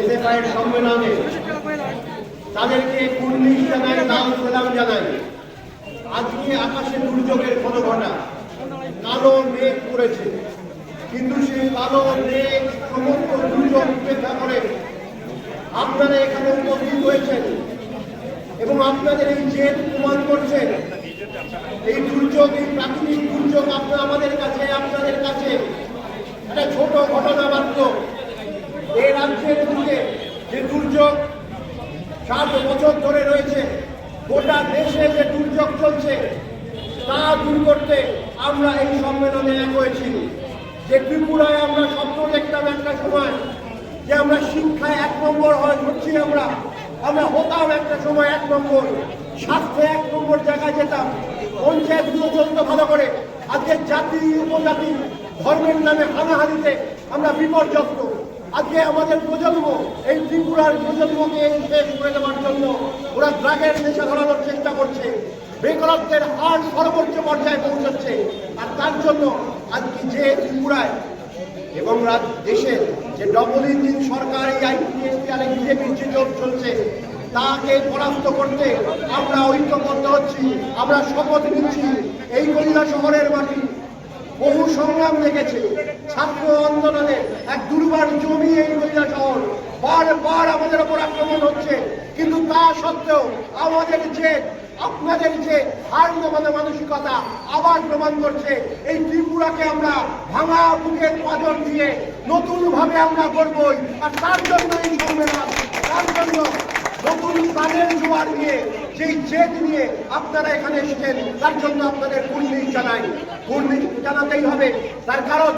এসএফআইয়ের সম্মেলনে। তাদেরকে জানাই আজকে আকাশে দুর্যোগের ঘন ঘটা কালো মেঘ করেছে। কিন্তু সেই কালো মেঘ সমস্ত দুর্যোগ উপেক্ষা করে। আপনারা এখানে উপস্থিত হয়েছেন এবং আপনাদের এই জেদ প্রমাণ করছেন এই দুর্যোগ এই প্রাকৃতিক দুর্যোগ আপনার আমাদের কাছে আপনাদের কাছে একটা ছোট ঘটনা মাত্র এই রাজ্যের বুকে যে দুর্যোগ ষাট বছর ধরে রয়েছে, গোটা দেশে যে দুর্যোগ চলছে, তা দূর করতে আমরা এই সম্মেলনে এক হয়েছি। যে ত্রিপুরায় আমরা স্বপ্ন দেখতাম একটা সময়, যে আমরা শিক্ষায় এক নম্বর হয় হচ্ছি আমরা আমরা হতাম একটা সময় এক নম্বর, স্বাস্থ্যে এক নম্বর জায়গায় যেতাম পঞ্চায়েতগুলো চলতো ভালো করে, আজকে জাতি, উপজাতি, ধর্মের নামে হানাহানিতে আমরা বিপর্যস্ত। আজকে আমাদের প্রজন্ম, এই ত্রিপুরার প্রজন্মকে শেষ করে দেওয়ার জন্য ওরা ড্রাগের নেশা ধরানোর চেষ্টা করছে, বেকারত্বের হার সর্বোচ্চ পর্যায়ে পৌঁছাচ্ছে, আর তার জন্য আজকে যে ত্রিপুরায় এবং দেশের যে ডবল ইঞ্জিন সরকার, এই আইপিএসপিআরে বিজেপির যে জোট চলছে, তাকে পরাস্ত করতে আমরা ঐক্যবদ্ধ হচ্ছি, আমরা শপথ নিচ্ছি, এই কৈলা শহরের মাটি বহু সংগ্রাম লেগেছে ছাত্র আন্দোলনে এক দুর্বার জমি এই কৈলা শহর। বারবার আমাদের ওপর আক্রমণ হচ্ছে। কিন্তু তা সত্ত্বেও আমাদের যে, আপনাদের যে হার নামানো মানসিকতা আবার প্রমাণ করছে, এই ত্রিপুরাকে আমরা ভাঙা বুকের পাজর দিয়ে নতুন ভাবে আমরা করবই আর তার জন্য এই সম্মেলন, তার জন্য নতুন প্রাণের জোয়ার নিয়ে, যেই জেদ নিয়ে আপনারা এখানে এসেছেন, তার জন্য আপনাদের কুর্নিশ জানাই। কুর্নিশ জানাতেই হবে। তার কারণ